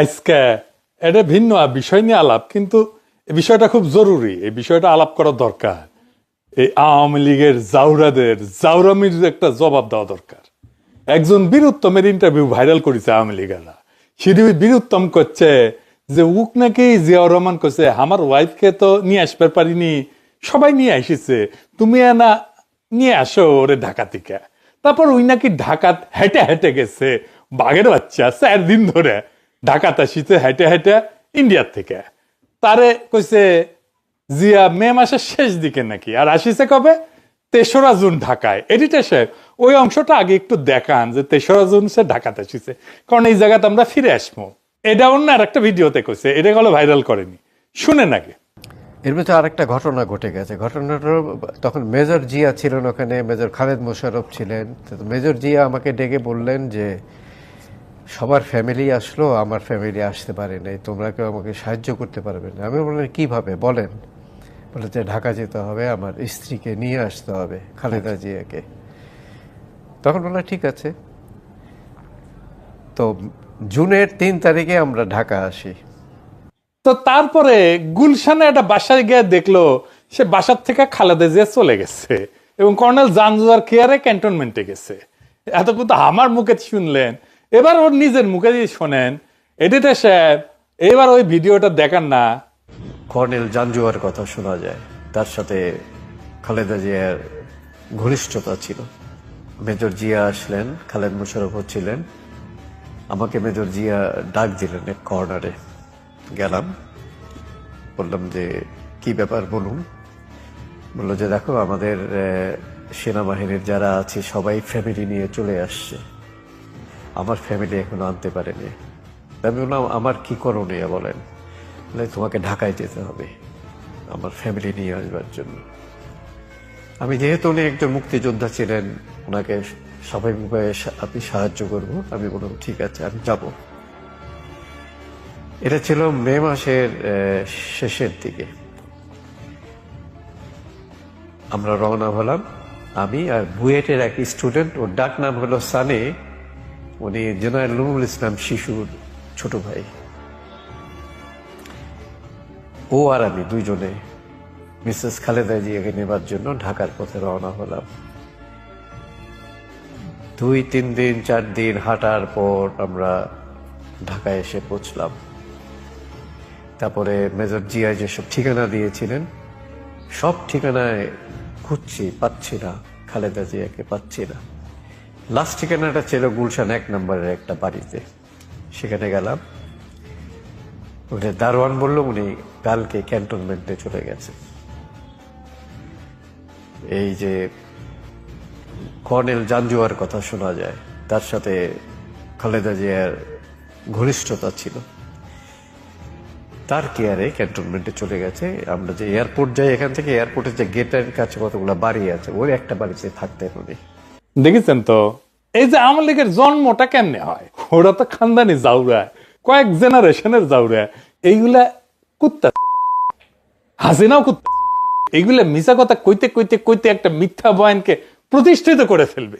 আজকে এটা ভিন্ন বিষয় নিয়ে আলাপ, কিন্তু এই বিষয়টা খুব জরুরি। এই বিষয়টা আলাপ করা দরকার। এই আওয়ামী লীগের জাউরাদের, জাউরামির একটা জবাব দেওয়া দরকার। একজন বীরুত্তমের ইন্টারভিউ ভাইরাল করেছে আওয়ামী লীগেরা। সেটি বীরুত্তম করছে যে, উক নাকি জিয়াউর রহমান করছে আমার ওয়াইফকে তো নিয়ে আসতে পারিনি, সবাই নিয়ে আসিছে। তুমি না নিয়ে আসো ওরে ঢাকা থেকে। তারপর ওই নাকি ঢাকাত হেঁটে হেঁটে গেছে, বাঘের বাচ্চা চার দিন ধরে। ঢাকাত আসিছে হেঁটে হেঁটে ইন্ডিয়ার থেকে। তারে কইছে, জিয়া, মে মাসের শেষ দিকে নাকি? আর আসিছে কবে? তেসরা জুন ঢাকায়। এডিটার সাহেব ওই অংশটা আগে একটু দেখান যে তেসরা জুন সে ঢাকাতে আসিছে। কারণ এই জায়গাতে আমরা ফিরে আসব। এটা অন্য আর একটা ভিডিওতে কইছে, এটা গেলো ভাইরাল করেনি। শুনেন আগে। এর মধ্যে আরেকটা ঘটনা ঘটে গেছে। ঘটনাটা তখন মেজর জিয়া ছিলেন ওখানে, মেজর খালেদ মোশারফ ছিলেন। মেজর জিয়া আমাকে ডেকে বললেন যে সবার ফ্যামিলি আসলো আমার ফ্যামিলি আসতে পারে নাই তোমরা কেউ আমাকে সাহায্য করতে পারবে না। আমি বললাম কীভাবে? বলেন। বলে যে ঢাকা যেতে হবে আমার স্ত্রীকে নিয়ে আসতে হবে খালেদা জিয়াকে। তখন বললাম ঠিক আছে। তো জুনের তিন তারিখে আমরা ঢাকা আসি। তো তারপরে গুলশানে একটা বাসায় গিয়ে দেখল সে বাসার থেকে খালেদা জিয়া চলে গেছে এবং কর্নেল জানজুয়ার কেয়ারে ক্যান্টনমেন্টে গেছে। এত কিন্তু আমার মুখে শুনলেন। এবার ওর নিজের মুখে দিয়ে শোনেন, এডিটার সাহেব, এবার ওই ভিডিওটা দেখান না। কর্নেল জাঞ্জুয়ার কথা শোনা যায়। তার সাথে খালেদা জিয়ার ঘনিষ্ঠতা ছিল। মেজর জিয়া আসলেন, খালেদ মুশারফ ছিলেন আমাকে মেজর জিয়া ডাক দিলেন এক কর্নারে। গেলাম। বললাম যে, কি ব্যাপার বলুন? বলল যে, দেখো, আমাদের সেনাবাহিনীর যারা আছে, সবাই ফ্যামিলি নিয়ে চলে আসছে। আমার ফ্যামিলি এখনও আনতে পারেনি। আমি বললাম, আমার কি করণীয় বলেন? তোমাকে ঢাকায় যেতে হবে, আমার ফ্যামিলি নিয়ে আসবার জন্য। আমি যেহেতু উনি একজন মুক্তিযোদ্ধা ছিলেন, ওনাকে স্বাভাবিকভাবে আপনি সাহায্য করব। আমি বললাম, ঠিক আছে, আমি যাব। এটা ছিল মে মাসের শেষের দিকে। আমরা রওনা হলাম। আমি আর বুয়েটের এক স্টুডেন্ট ওর ডাক নাম হলো সানে। উনি জেনারেল নুরুল ইসলাম শিশুর ছোট ভাই। ও আর আমি দুইজনে মিসেস খালেদা জিয়াকে নেবার জন্য ঢাকার পথে রওনা হলাম। দুই, তিন দিন, চার দিন হাঁটার পর আমরা ঢাকায় এসে পৌঁছলাম। তারপরে মেজর জিয়া যেসব ঠিকানা দিয়েছিলেন, সব ঠিকানায় খুঁজছি, পাচ্ছি না, খালেদা জিয়াকে পাচ্ছি না। লাস্ট ঠিকানাটা ছিল গুলশান এক নম্বরের একটা বাড়িতে। সেখানে গেলাম। ওখানে দারোয়ান বলল, উনি কালকে ক্যান্টনমেন্টে চলে গেছে। এই যে কর্নেল জাঞ্জুয়ার কথা শোনা যায়, তার সাথে খালেদা জিয়ার ঘনিষ্ঠতা ছিল। তার কেয়ারে ক্যান্টনমেন্টে চলে গেছে। আমরা যে এয়ারপোর্ট যাই, এখান থেকে এয়ারপোর্টের যে গেটের কাছে কতগুলো বাড়ি আছে, ওই একটা বাড়িতে থাকতেন উনি। দেখেছেন তো? এই যে আওয়ামী লীগের জন্মটা কেমনে হয়? ওরা তো খানদানি জাউরা। কয়েক জেনারেশনের জাউরা। এইগুলা কুত্তা। হাসিনাও কুত্তা। এইগুলা মিশা কথা কইতে কইতে কইতে একটা মিথ্যা বয়ানকে প্রতিষ্ঠিত করে ফেলবে।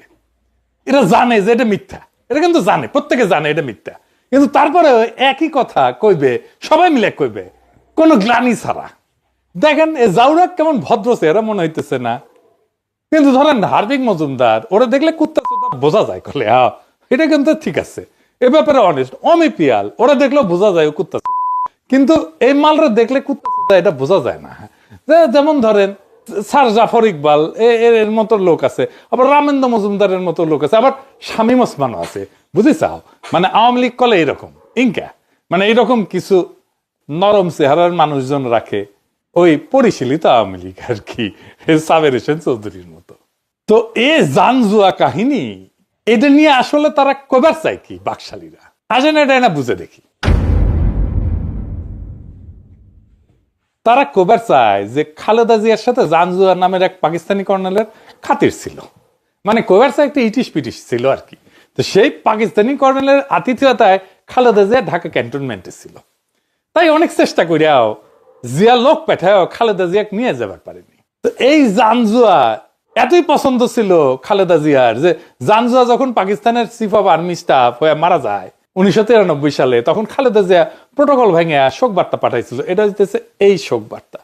এরা জানে যে এটা মিথ্যা। এটা কিন্তু জানে, প্রত্যেকে জানে এটা মিথ্যা। কিন্তু তারপরে একই কথা কইবে, সবাই মিলে কইবে, কোনো গ্লানি ছাড়া। দেখেন, এ জাউরা কেমন ভদ্র চেহারা মনে হইতেছে না। কিন্তু ধরেন হার্দিক মজুমদার, ওরা দেখলে কুত্তা কুত্তা বোঝা যায়, কলে হ্যাঁ এটা কিন্তু ঠিক আছে। এ ব্যাপারে অনেস্ট অমি পিয়াল, ওরা দেখলেও বোঝা যায় কুত্তা কিন্তু এই মালরা দেখলে কুত্তা চোদা, এটা বোঝা যায় না। যেমন ধরেন, স্যার জাফর ইকবাল এর মতো লোক আছে, আবার রামেন্দ্র মজুমদারের মতো লোক আছে, আবার শামীম ওসমানও আছে বুঝিসাও মানে আওয়ামী লীগ কলে এরকম, ইনকা? মানে এরকম কিছু নরম চেহারার মানুষজন রাখে ওই পরিশীলিত আওয়ামী লীগ আর কি সাবের হোসেন চৌধুরীর মতো। তো এ জানজুয়া কাহিনী, এটা নিয়ে আসলে তারা কবার চায় কি বাকশালীরা? আসেন এটা না বুঝে দেখি। তারা কবার চায় যে খালেদা জিয়ার সাথে জানজুয়া নামের এক পাকিস্তানি কর্নেলের খাতির ছিল। মানে কবার চায় একটা ইটিশ পিটিশ ছিল আর কি। তো সেই পাকিস্তানি কর্নেলের আতিথেয়তায় খালেদা জিয়া ঢাকা ক্যান্টনমেন্টে ছিল। তাই অনেক চেষ্টা করিয়াও জিয়া লোক পাঠাও খালেদা জিয়াকে নিয়ে যাবার পারেনি। তো এই জানজুয়া এতই পছন্দ ছিল খালেদা জিয়ার যে জানজুয়া যখন পাকিস্তানের চিফ অফ আর্মি স্টাফ হয়ে মারা যায় উনিশশো তিরানব্বই সালে, তখন খালেদা জিয়া প্রোটোকল ভেঙে শোক বার্তা পাঠাইছিল। এটা হচ্ছে এই শোক বার্তা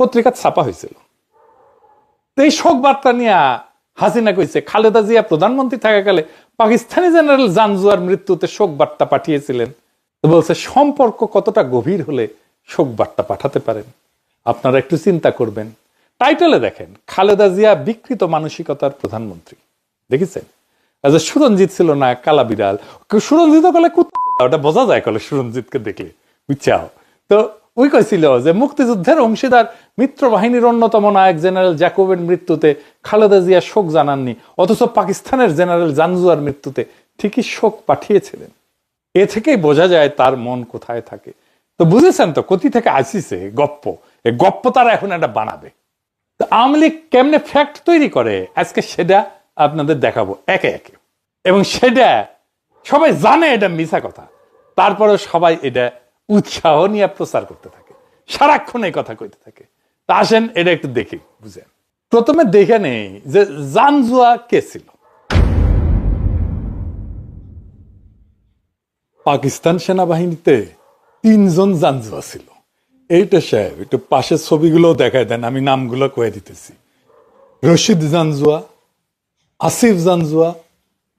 পত্রিকা ছাপা হয়েছিল এই শোক বার্তা নিয়ে হাসিনা কইছে, খালেদা জিয়া প্রধানমন্ত্রী থাকাকালে পাকিস্তানি জেনারেল জানজুয়ার মৃত্যুতে শোক বার্তা পাঠিয়েছিলেন বলছে, সম্পর্ক কতটা গভীর হলে শোক বার্তা পাঠাতে পারেন। আপনারা একটু চিন্তা করবেন। টাইটেলে দেখেন, খালেদা জিয়া বিকৃত মানসিকতার প্রধানমন্ত্রী। দেখেছেন? আচ্ছা সুরঞ্জিত ছিল না, কালা বিড়াল। সুরঞ্জিত কলে কুত্তা ওটা বোঝা যায় কলে সুরঞ্জিতকে দেখলে। বুঝছাও তো ওই কইছিল যে মুক্তিযুদ্ধের অংশীদার, মিত্র বাহিনীর অন্যতম নায়ক জেনারেল জ্যাকবের মৃত্যুতে খালেদা জিয়া শোক জানাননি, অথচ পাকিস্তানের জেনারেল জানজুয়ার মৃত্যুতে ঠিকই শোক পাঠিয়েছিলেন। এ থেকেই বোঝা যায় তার মন কোথায় থাকে। তো বুঝেছেন তো কোথি থেকে আসিছে গপ্প। এই গপ্প তারা এখন একটা বানাবে। তো আওয়ামী লীগ কেমনে ফ্যাক্ট তৈরি করে? আজকে সেটা আপনাদের দেখাবো একে একে। এবং সেটা সবাই জানে এটা মিছা কথা। তারপরে সবাই এটা উৎসাহ নিয়ে প্রচার করতে থাকে। সারাক্ষণ এই কথা কইতে থাকে। তা আসেন এটা একটু দেখি, বুঝেন। প্রথমে দেখে নেই যে জানজুয়া কে ছিল? পাকিস্তান সেনাবাহিনীতে তিনজন জানজুয়া ছিল। এইটা সাহেব, একটু পাশের ছবিগুলো দেখায় দেন, আমি নামগুলো কয়ে দিতেছি। রশিদ জানজুয়া, আসিফ জানজুয়া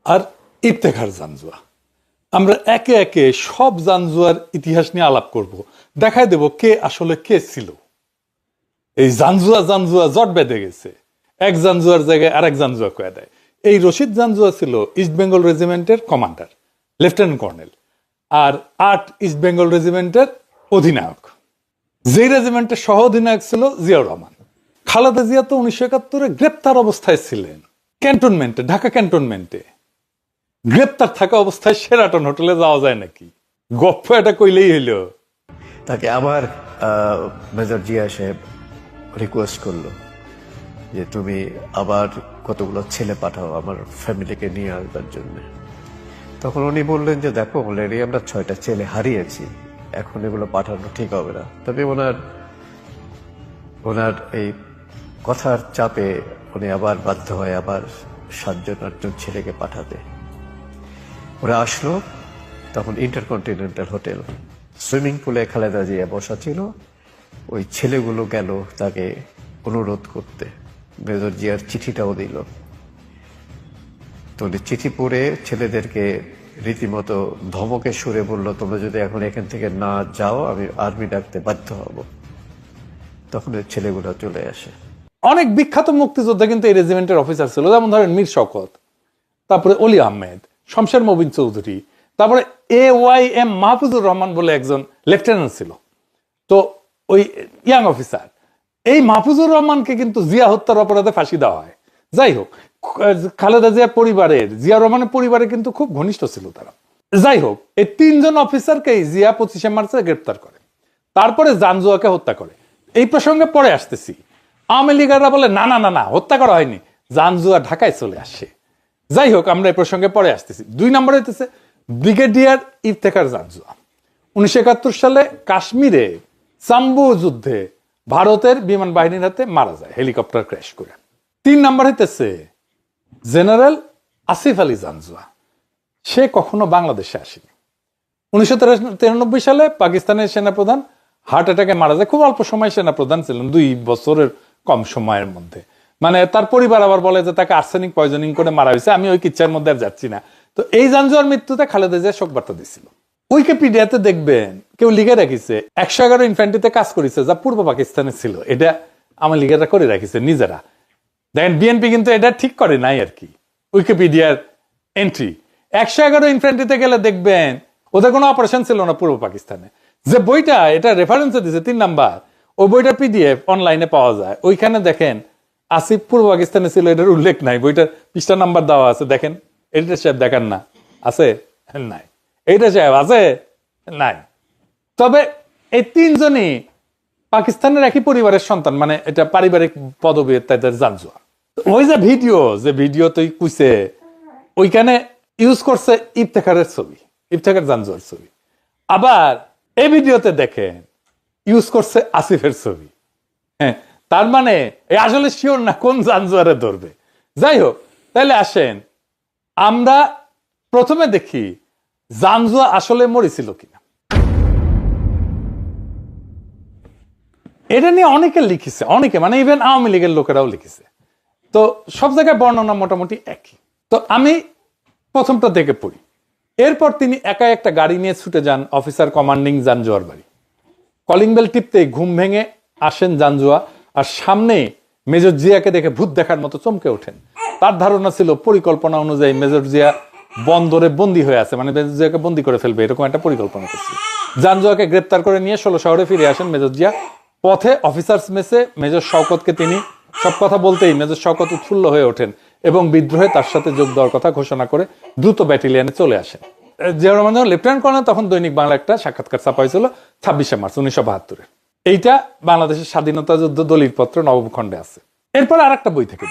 আর ইফতেখার জানজুয়া। আমরা একে একে সব জানজুয়ার ইতিহাস নিয়ে আলাপ করব। দেখায় দেব কে আসলে কে ছিল। এই জানজুয়া জানজুয়া জট বেঁধে গেছে। এক জানজুয়ার জায়গায় আরেক জানজুয়া কয়ে দেয়। এই রশিদ জানজুয়া ছিল ইস্ট বেঙ্গল রেজিমেন্টের কমান্ডার, লেফটেন্যান্ট কর্নেল। আর আট ইস্ট বেঙ্গল রেজিমেন্টের অধিনায়ক। যে রেজিমেন্টের সহ অধিনায়ক ছিল জিয়াউর রহমান। খালেদা জিয়া তো উনিশশো একাত্তরে গ্রেপ্তার অবস্থায় ছিলেন। ক্যান্টনমেন্টে, ঢাকা ক্যান্টনমেন্টে। গ্রেপ্তার থাকা অবস্থায় সেরাটন হোটেলে যাওয়া যায় নাকি? গপ্প এটা কইলেই হইল। তাকে আবার মেজর জিয়া সাহেব রিকোয়েস্ট করল যে তুমি আবার কতগুলো ছেলে পাঠাও আমার ফ্যামিলিকে নিয়ে আসবার জন্য। তখন উনি বললেন যে, দেখো অলরেডি আমরা ছয়টা ছেলে হারিয়েছি। এখন এগুলো পাঠানো ঠিক হবে না। তবে ওনার ওনার এই কথার চাপে উনি আবার বাধ্য হয় আবার সাতজন, আটজন ছেলেকে পাঠাতে। ওরা আসলো, তখন ইন্টারকন্টিনেন্টাল হোটেল। সুইমিং পুলে খালেদা জিয়া বসা ছিল। ওই ছেলেগুলো গেল তাকে অনুরোধ করতে। মেজর জিয়ার চিঠিটাও দিল। তো উনি চিঠি পড়ে ছেলেদেরকে রীতিমতো ধমকে সুরে বলল, তোমরা যদি এখন এখান থেকে না যাও, আমি আর্মি ডাকতে বাধ্য হব। তখন ছেলেগুলো চলে আসে। অনেক বিখ্যাত মুক্তিযোদ্ধা কিন্তু এই রেজিমেন্টের অফিসার ছিল, যেমন ধরেন মীর শকত তারপরে অলি আহমেদ, শমশের মবিন চৌধুরী, তারপরে A Y M Mahfuzur Rahman বলে একজন লেফটেন্যান্ট ছিল। তো ওই ইয়াং অফিসার, এই মাহফুজুর রহমানকে কিন্তু জিয়া হত্যার অপরাধে ফাঁসি দেওয়া হয়। যাই হোক খালেদা জিয়ার পরিবারের, জিয়া রহমানের পরিবারে কিন্তু খুব ঘনিষ্ঠ ছিল তারা। যাই হোক, এই তিনজন অফিসারকেই জিয়া পঁচিশে মার্চে গ্রেপ্তার করে। তারপরে জানজুয়াকে হত্যা করে। এই প্রসঙ্গে পরে আসতেছি। আওয়ামী লীগাররা বলে, না না না না, হত্যা করা হয়নি। জানজুয়া ঢাকায় চলে আসে যাই হোক, আমরা এই প্রসঙ্গে পরে আসতেছি। দুই নম্বর হইতেছে, ব্রিগেডিয়ার ইফতেখার জানজুয়া। উনিশশো একাত্তর সালে কাশ্মীরে সাম্বু যুদ্ধে ভারতের বিমান বাহিনীর হাতে মারা যায়, হেলিকপ্টার ক্র্যাশ করে। তিন নম্বর হইতেছে জেনারেল আসিফ আলী জানজুয়া, সে কখনো বাংলাদেশে আসেনি। উনিশশো তিরানব্বই সালে পাকিস্তানের সেনাপ্রধান হার্ট অ্যাটাকে মারা যায়। খুব অল্প সময় সেনাপ্রধান ছিলেন, দুই বছরের কম সময়ের মধ্যে। মানে তার পরিবার আবার বলে যে তাকে আর্সেনিক পয়জনিং করে মারা হয়েছে, আমি ওই কিচ্ছার মধ্যে আর যাচ্ছি না। তো এই জানজুয়ার মৃত্যুতে খালেদা জিয়া শোক বার্তা দিছিল। উইকিপিডিয়াতে দেখবেন, কেউ লিখে রাখিছে, একশো এগারো ইনফ্যান্ট্রিতে কাজ করেছে যা পূর্ব পাকিস্তানে ছিল। এটা আমার লিগেরা করে রাখিছে নিজেরা। দেখেন বিএনপি কিন্তু এটা ঠিক করে নাই আর কি। উইকিপিডিয়ার এন্ট্রি একশো এগারো ইনফ্যান্ট্রিতে গেলে দেখবেন, ওদের কোনো অপারেশন ছিল না পূর্ব পাকিস্তানে। যে বইটা, এটা রেফারেন্সে দিছে, তিন নাম্বার। ওই বইটার পিডিএফ অনলাইনে পাওয়া যায়। ওইখানে দেখেন, আসিফ পূর্ব পাকিস্তানে ছিল, এটার উল্লেখ নাই। বইটার পৃষ্ঠা নাম্বার দেওয়া আছে, দেখেন। এডিটর সাহেব দেখেন না। আছে? নাই। এইটা সাহেব আছে? নাই। তবে এই তিনজনই পাকিস্তানের একই পরিবারের সন্তান মানে এটা পারিবারিক পদবী তাদের জানজুয়া ওই যে ভিডিও যে ভিডিও তুই কুইছে, ওইখানে ইউজ করছে ইফতেখারের ছবি, ইফতেখার জানজুয়ার ছবি। আবার এই ভিডিওতে দেখেন ইউজ করছে আসিফের ছবি। হ্যাঁ তার মানে আসলে শিওর না কোন জানজুয়ারে ধরবে। যাই হোক তাহলে আসেন, আমরা প্রথমে দেখি জানজুয়া আসলে মরেছিল কিনা। এটা নিয়ে অনেকে লিখেছে, অনেকে মানে ইভেন আওয়ামী লীগের লোকেরাও লিখেছে। তো সব জায়গায় বর্ণনা মোটামুটি একই। তো আমি প্রথমটা থেকে পড়ি। এরপর তিনি একা একটা গাড়ি নিয়ে ছুটে যান, অফিসার কমান্ডিং জানজুয়ার বাড়ি। কলিং বেল টিপতেই ঘুম ভেঙে আসেন জানজুয়া আর সামনে মেজর জিয়াকে দেখে ভূত দেখার মতো চমকে ওঠেন। তার ধারণা ছিল, পরিকল্পনা অনুযায়ী মেজর জিয়া বন্দরে বন্দী হয়ে আছে মানে মেজর জিয়াকে বন্দী করে ফেলবে, এরকম একটা পরিকল্পনা করছে। জানজুয়াকে গ্রেপ্তার করে নিয়ে ষোলো শহরে ফিরে আসেন মেজর জিয়া। পথে অফিসার্স মেসে মেজর শওকতকে তিনি সব কথা বলতেই মেজর শওকত উৎফুল্ল হয়ে ওঠেন এবং বিদ্রোহে তার সাথে যোগ দেওয়ার কথা ঘোষণা করে দ্রুত ব্যাটালিয়ানে চলে আসেন। জিয়া যখন লেফটেন্যান্ট কর্নেল, তখন দৈনিক বাংলা একটা সাক্ষাৎকার ছাপা হয়েছিল ছাব্বিশে মার্চ, উনিশশো বাহাত্তরে। এইটা বাংলাদেশের স্বাধীনতা যুদ্ধ দলিল পত্র নবম খণ্ডে আছে। এরপর আর একটা বই থেকে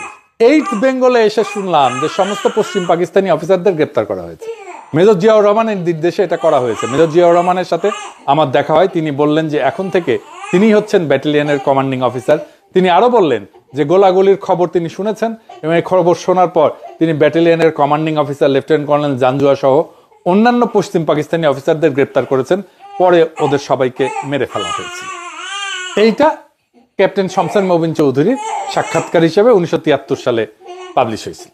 এইট বেঙ্গলে এসে শুনলাম যে সমস্ত পশ্চিম পাকিস্তানি অফিসারদের গ্রেপ্তার করা হয়েছে। মেজর জিয়াউর রহমানের নির্দেশে এটা করা হয়েছে। মেজর জিয়াউর রহমানের সাথে আমার দেখা হয়, তিনি বললেন যে এখন থেকে তিনি হচ্ছেন ব্যাটালিয়নের কমান্ডিং অফিসার তিনি আরও বললেন যে গোলাগুলির খবর তিনি শুনেছেন এবং এই খবর শোনার পর তিনি ব্যাটালিয়নের commanding officer lieutenant colonel Janjua সহ অন্যান্য পশ্চিম পাকিস্তানি অফিসারদের গ্রেপ্তার করেছেন। পরে ওদের সবাইকে মেরে ফেলা হয়েছে। এইটা ক্যাপ্টেন শমসান মবিন চৌধুরীর সাক্ষাৎকার হিসেবে উনিশশো তিয়াত্তর সালে পাবলিশ হয়েছিল।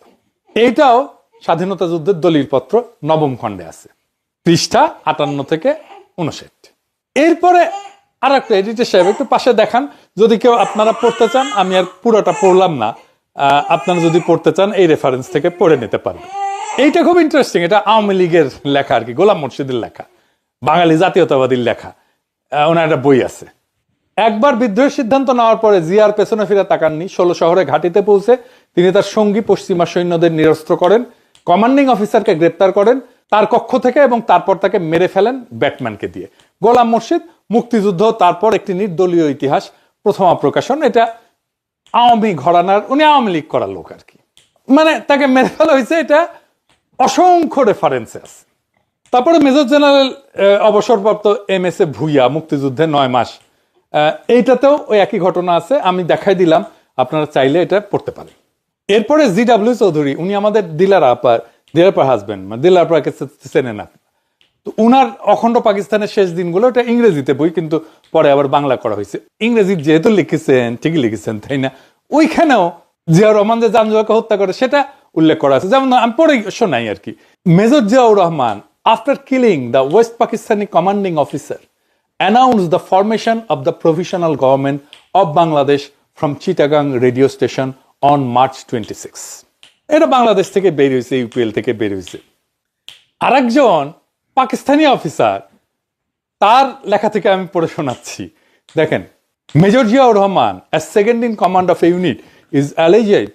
এইটাও স্বাধীনতা যুদ্ধের দলিল পত্র নবম খণ্ডে আছে। পৃষ্ঠা আটান্ন থেকে উনষাট এরপরে আর একটা এডিটর সাহেব, একটু পাশে দেখান। যদি কেউ আপনারা পড়তে চান, আমি আর পুরোটা পড়লাম না। আপনারা যদি পড়তে চান, এই রেফারেন্স থেকে পড়ে নিতে পারবেন। এইটা খুব ইন্টারেস্টিং এটা আওয়ামী লীগের লেখা আর কি, গোলাম মুর্শিদের লেখা। বাঙালি জাতীয়তাবাদীর লেখা। ওনার একটা বই আছে। একবার বিদ্রোহের সিদ্ধান্ত নেওয়ার পরে জিয়ার পেছনে ফিরে তাকাননি। ষোলো শহরে ঘাটিতে পৌঁছে তিনি তার সঙ্গী পশ্চিমা সৈন্যদের নিরস্ত্র করেন কমান্ডিং অফিসারকে গ্রেপ্তার করেন, তার কক্ষ থেকে এবং তারপর তাকে মেরে ফেলেন ব্যাটম্যানকে দিয়ে। গোলাম মুর্শিদ মুক্তিযুদ্ধ, তারপর একটি নির্দলীয় ইতিহাস, প্রথমা প্রকাশন এটা আওয়ামী ঘরানার, উনি আওয়ামী লীগ করার লোক আর কি। মানে তাকে মেরে ফেলা হয়েছে এটা অসংখ্য রেফারেন্সে আছে তারপরে মেজর জেনারেল অবসরপ্রাপ্ত এম এস এ ভুইয়া মুক্তিযুদ্ধে নয় মাস। এইটাতেও ওই একই ঘটনা আছে, আমি দেখাই দিলাম, আপনারা চাইলে এটা পড়তে পারেন। এরপরে জি ডাব্লিউ চৌধুরী, উনি আমাদের দিলার আপার দিলার আপার হাজবেন্ড মানে দিলার আপাকে চেনেন আপনি তো উনার অখণ্ড পাকিস্তানের শেষ দিনগুলো এটা ইংরেজিতে বই, কিন্তু পরে আবার বাংলা করা হয়েছে। ইংরেজি যেহেতু লিখেছেন, ঠিকই লিখেছেন, তাই না? ওইখানেও জিয়াউর রহমান যে জামজুয়াকে হত্যা করে, সেটা উল্লেখ করা আছে। যেমন আমি পড়ে শোনাই আর কি। Major Ziaur Rahman after killing the West Pakistani commanding officer announced the formation of the provisional government of Bangladesh from Chittagong radio station on March 26 এটা বাংলাদেশ থেকে বের হয়েছে ইউপিএল থেকে বের হয়েছে। আরেকজন পাকিস্তানি অফিসার তার লেখা থেকে আমি পড়ে শোনাচ্ছি দেখেন major Ziaur Rahman as second in command of a unit is alleged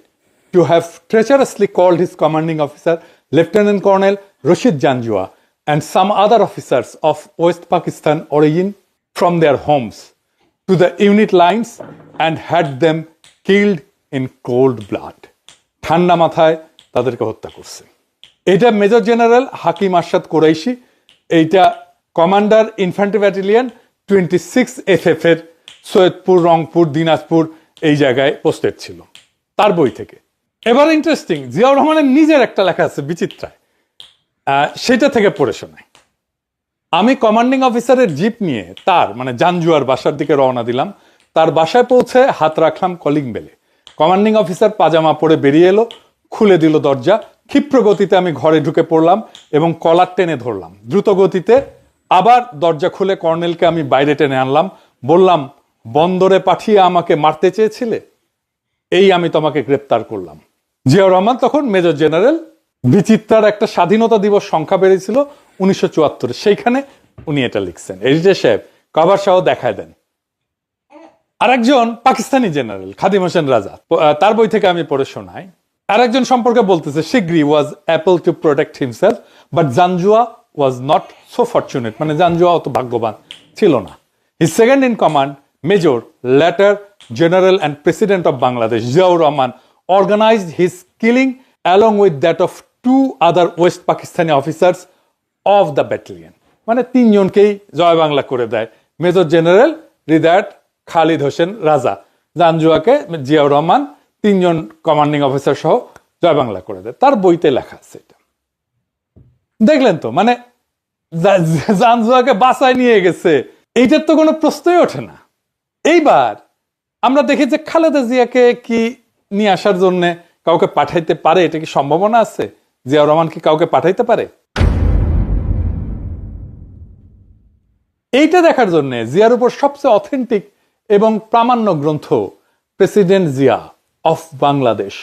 to have treacherously called his commanding officer Lieutenant Colonel Rashid Janjua and some other officers of West Pakistan origin from their homes to the unit lines and had them killed in cold blood. ঠান্ডা মাথায় তাদেরকে হত্যা করছে এটা major general Hakim Arshad Qureshi এইটা commander infantry battalion twenty six F F এর সৈয়দপুর, রংপুর, দিনাজপুর এই জায়গায় পোস্টেড ছিল, তার বই থেকে। এবার ইন্টারেস্টিং জিয়াউর রহমানের নিজের একটা লেখা আছে বিচিত্রায়। সেটা থেকে পড়ে শোনাই। আমি কমান্ডিং অফিসারের জিপ নিয়ে তার মানে জানজুয়ার বাসার দিকে রওনা দিলাম। তার বাসায় পৌঁছে হাত রাখলাম কলিং বেলে। কমান্ডিং অফিসার পাজামা পরে বেরিয়ে এলো। খুলে দিল দরজা। ক্ষিপ্র গতিতে আমি ঘরে ঢুকে পড়লাম এবং কলার টেনে ধরলাম। দ্রুত গতিতে আবার দরজা খুলে কর্নেলকে আমি বাইরে টেনে আনলাম। বললাম, বন্দরে পাঠিয়ে আমাকে মারতে চেয়েছিলে? এই আমি তোমাকে গ্রেপ্তার করলাম। জিয়াউর রহমান তখন মেজর জেনারেল, বিচিত্রার একটা স্বাধীনতা দিবস সংখ্যা বেড়েছিল উনিশশো চুয়াত্তরে। সেইখানে উনি এটা লিখছেন। এডিটর সাহেব কভার সহ দেখায় দেন। আরেকজন পাকিস্তানি জেনারেল, খাদিম হোসেন রাজা। তার বই থেকে আমি পড়ে শোনাই। আরেকজন সম্পর্কে বলতেছে Shigri was able to protect himself but Janjua was not so fortunate মানে জানজুয়া অত ভাগ্যবান ছিল না। His second in command major later general and president of Bangladesh Ziaur Rahman organized his killing along with that of two other West Pakistani officers of the battalion মানে তিনজনকেই জয় বাংলা করে দেয়। Major general Hidayat Khalid Hossain Raja. জানজুয়াকে Ziaur Rahman তিনজন commanding officer সহ জয় বাংলা করে দেয়। তার বইতে লেখা আছে এটা। দেখলেন তো মানে জানজুয়াকে বাসায় নিয়ে গেছে। এইটার তো কোনো প্রশ্নই ওঠে না। এইবার আমরা দেখি যে খালেদা জিয়াকে কি নিয়ে আসার জন্য কাউকে পাঠাইতে পারে, এটা কি সম্ভাবনা আছে? জিয়া রহমান কি কাউকে পাঠাইতে পারে? এইটা দেখার জন্য জিয়ার উপর সবচেয়ে অথেন্টিক এবং প্রামাণ্য গ্রন্থ, president Zia of Bangladesh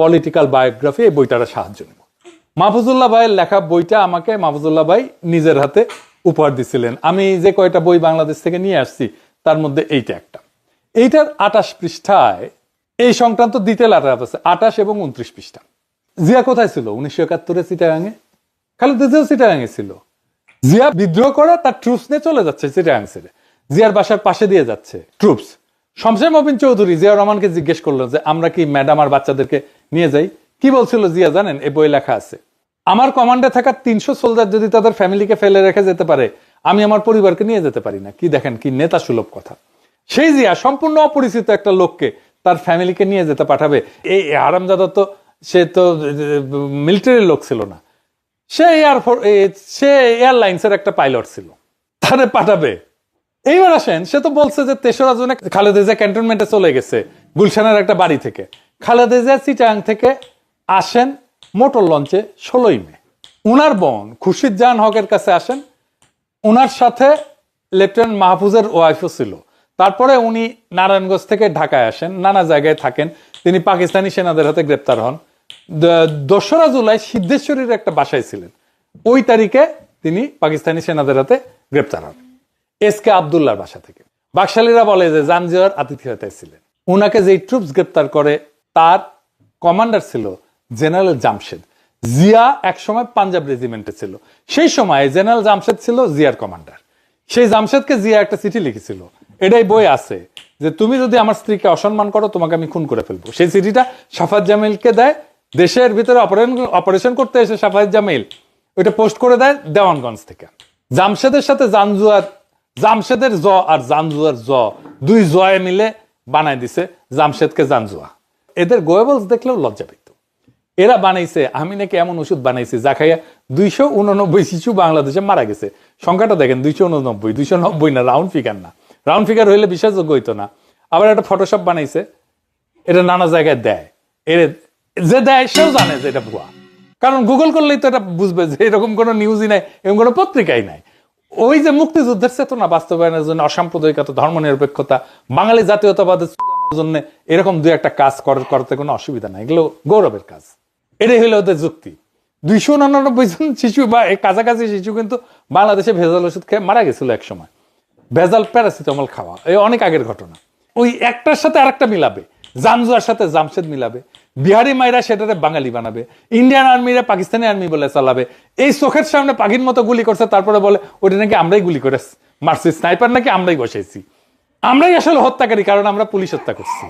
political biography এই বইটার সাহায্য নেব। মাহফুজুল্লাহ ভাইয়ের লেখা বইটা আমাকে মাহফুজুল্লাহ ভাই নিজের হাতে উপহার দিছিলেন। আমি যে কয়টা বই বাংলাদেশ থেকে নিয়ে আসছি, তার মধ্যে এইটা একটা। এইটার আটাশ পৃষ্ঠায় এই সংক্রান্ত দ্বিতীয় আটাশ আছে, আটাশ এবং উনত্রিশ পৃষ্ঠা। জিয়া কোথায় ছিল? উনিশশো একাত্তরে চিটাগাঙে? খালেদা চিটাগাঙে ছিল। জিয়া বিদ্রোহ করে, তার ট্রুপস নিয়ে চলে যাচ্ছে চিটাগাং ছেড়ে জিয়ার বাসার পাশে দিয়ে যাচ্ছে ট্রুপস শমশের মবিন চৌধুরী জিয়া রহমানকে জিজ্ঞেস করল যে, আমরা কি ম্যাডাম আর বাচ্চাদেরকে নিয়ে যাই? কি বলছিল জিয়া, জানেন? এই বই লেখা আছে, আমার কমান্ডে থাকা তিনশো সোলজার যদি তাদের ফ্যামিলিকে ফেলে রেখে যেতে পারে, আমি আমার পরিবারকে নিয়ে যেতে পারি না। কি দেখেন, কি নেতা সুলভ কথা। সেই জিয়া সম্পূর্ণ অপরিচিত একটা লোককে তার ফ্যামিলিকে নিয়ে যেতে পাঠাবে। এই আরামজাদা তো, সে তো, মিলিটারির লোক ছিল না। সে এয়ারফোর্স সে এয়ারলাইন্সের একটা পাইলট ছিল। তারে পাঠাবে। এইবার আসেন, সে তো বলছে যে তেসরা জনে খালেদা জিয়া ক্যান্টনমেন্টে চলে গেছে, গুলশানের একটা বাড়ি থেকে। খালেদেজা চিটাং থেকে আসেন মোটর লঞ্চে ষোলোই মে। উনার বোন খুশিদ জাহান হকের কাছে আসেন। ওনার সাথে লেফটেন্যান্ট মাহফুজের ওয়াইফও ছিল। তারপরে উনি নারায়ণগঞ্জ থেকে ঢাকায় আসেন, নানা জায়গায় থাকেন। তিনি পাকিস্তানি সেনাদের হাতে গ্রেপ্তার হন। দোসরা জুলাই সিদ্ধেশ্বরীর একটা বাসায় ছিলেন। ওই তারিখে তিনি পাকিস্তানি সেনাদের হাতে গ্রেপ্তার হন। এস কে আবদুল্লাহর বাসা থেকে। বাকশালীরা বলে যে জামজিয়ার আতিথেয়তায় ছিলেন। ওনাকে যেই ট্রুপস গ্রেপ্তার করে, তার কমান্ডার ছিল জেনারেল জামশেদ। জিয়া একসময় পাঞ্জাব রেজিমেন্টে ছিল। সেই সময় জেনারেল জামশেদ ছিল জিয়ার কমান্ডার সেই জামশেদকে জিয়া একটা চিঠি লিখেছিল। এটাই বই আছে যে তুমি যদি আমার স্ত্রীকে অসম্মান করো, তোমাকে আমি খুন করে ফেলব। সেই চিঠিটা সাফাত জামিলকে দেয়। দেশের ভিতরে অপারেশন অপারেশন করতে এসে সাফাত জামিল ওইটা পোস্ট করে দেয় দেওয়ানগঞ্জ থেকে। জামশেদের সাথে জানজুয়ার জামশেদের জ আর জানজুয়ার জ, দুই জয়ে মিলে বানাই দিছে জামশেদকে জানজুয়া এদের গোয়েবলস দেখলেও লজ্জা পেত। এরা বানাইছে, আমি নাকি এমন ওষুধ বানাইছি যা খাইয়া দুইশো উননব্বই শিশু বাংলাদেশে মারা গেছে। সংখ্যাটা দেখেন, দুইশো উননব্বই, দুইশো নব্বই না রাউন্ড ফিগার না। রাউন্ড ফিগার হইলে বিশ্বাসযোগ্য হইতো না। আবার একটা ফটোশপ বানাইছে, এটা নানা জায়গায় দেয়। এর যে দেয়, সেও জানে যে এটা ভুয়া। কারণ গুগল করলেই তো এটা বুঝবে যে এরকম কোনো নিউজই নাই, এরকম কোনো পত্রিকাই নাই। ওই যে মুক্তিযুদ্ধের চেতনা বাস্তবায়নের জন্য অসাম্প্রদায়িকতা, ধর্মনিরপেক্ষতা, বাঙালি জাতীয়তাবাদের জন্য এরকম দুই একটা কাজ করতে কোনো অসুবিধা নাই। এগুলো গৌরবের কাজ। এটাই হলো ওদের যুক্তি। দুইশো উনানব্বই জন শিশু বা কাছাকাছি শিশু কিন্তু বাংলাদেশে ভেজাল ওষুধ খেয়ে মারা গেছিল এক সময় ভেজাল প্যারাসিটামল খাওয়া। এই অনেক আগের ঘটনা। ওই একটার সাথে আরেকটা মিলাবে। জামজুয়ার সাথে জামশেদ মিলাবে, বিহারি মাইরা সেটাতে বাঙালি বানাবে, ইন্ডিয়ান আর্মিরা পাকিস্তানি আর্মি বলে চালাবে, এই চোখের সামনে পাখির মতো গুলি করছে, তারপরে বলে ওটা নাকি আমরাই গুলি করে মারছি, স্নাইপার নাকি আমরাই বসাইছি। আমরাই আসলে হত্যাকারী, কারণ আমরা পুলিশ হত্যা করছি।